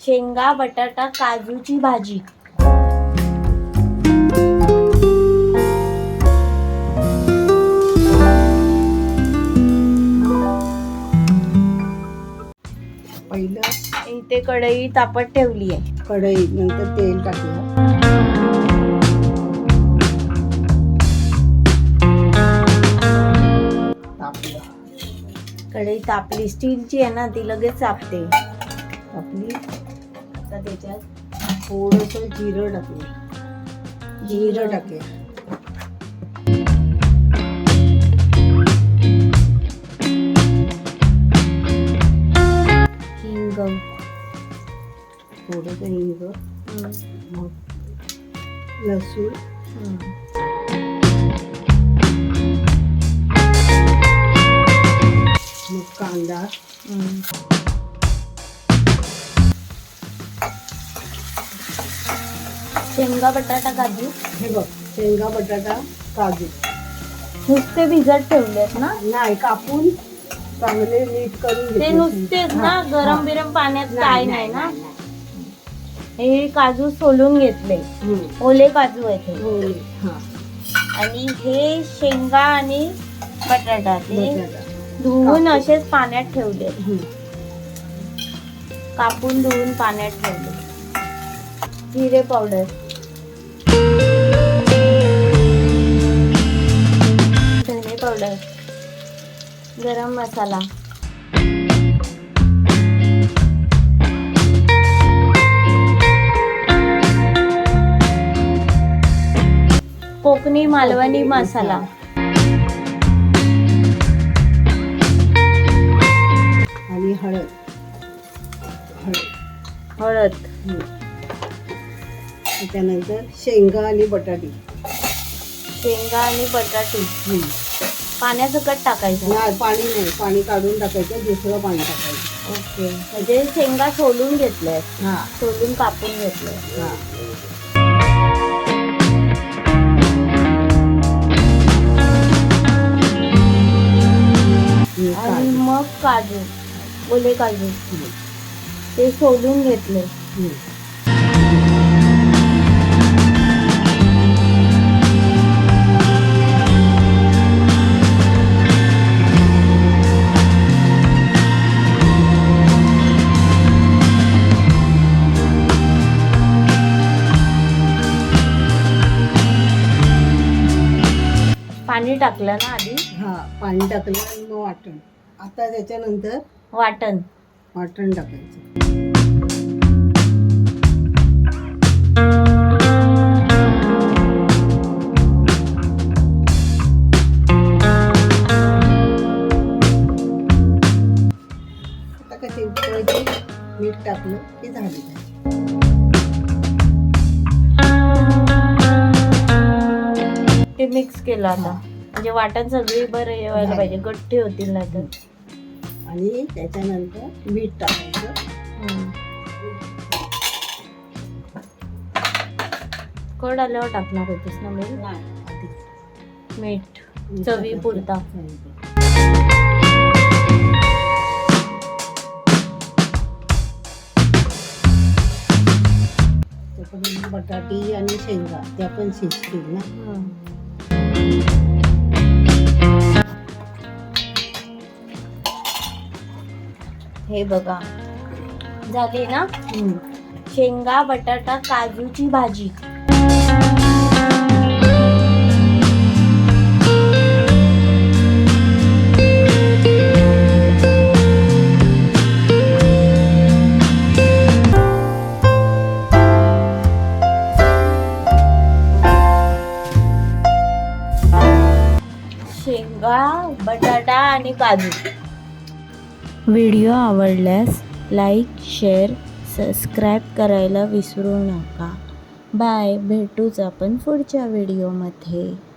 शेंगा बटाटा काजूची भाजी. पहिलं इथे कढई तापत ठेवली आहे कढई नंतर तेल टाकलं. तापलं. कढई तापली. स्टीलची आहे ना ती लगेच तापते. तापली. आता त्याच्यात थोडस जिरं टाकलं जिरं हिंग थोडस हिंग. मग लसूण. मग कांदा. शेंगा बटाटा काजू हे बघ शेंगा बटाटा काजू नुसते भिजत ठेवलेत ना नाही कापून चांगले नीट करून ते घेतले. नुसतेच ना हा, गरम हा. बिरम पाण्यात काय नाही ना हे काजू सोलून घेतले हम्म. ओले काजू आहेत हे. हो, हा, आणि हे शेंगा आणि बटाटा ते बटाटा. धुवून कापून. असेच पाण्यात ठेवले हम्म. कापून धुवून पाण्यात ठेवले जिरे पावडर गरम मसाला. कोकणी मालवणी मसाला. आणि हळद. हळद. त्याच्यानंतर शेंगा आणि बटाटी. शेंगा आणि बटाटे. हम्म. पाण्यासकट टाकायचं. नाही पाणी नाही. पाणी काढून टाकायचं दुसरं पाणी टाकायचं. ओके. म्हणजे शेंगा सोलून घेतल्या. हा. सोलून कापून घेतलं हा. हे आणि. मग काजू ओले काजू. ते सोलून घेतले. टाकलं ना आधी? हा पाणी टाकलं आणि मग वाटण. आता त्याच्यानंतर वाटण. वाटण टाकायचं. मीठ टाकलं की झाली. ते मिक्स केलं आता. म्हणजे वाटण सगळी बरं येवायला पाहिजे. गट्टी होतील नाही तर आणि त्याच्यानंतर मीठ टाकायचं. कड आल्यावर टाकणार होतीस ना मी आधी. मीठ चवी पुरता. बटाटी आणि शेंगा त्या पण शिजतील ना. हे बघा. झाली ना? शेंगा बटाटा काजूची भाजी. शेंगा बटाटा आणि काजू. व्हिडिओ आवडल्यास लाईक शेअर सबस्क्राईब करायला विसरू नका. बाय. भेटूच आपण पुढच्या व्हिडिओमध्ये.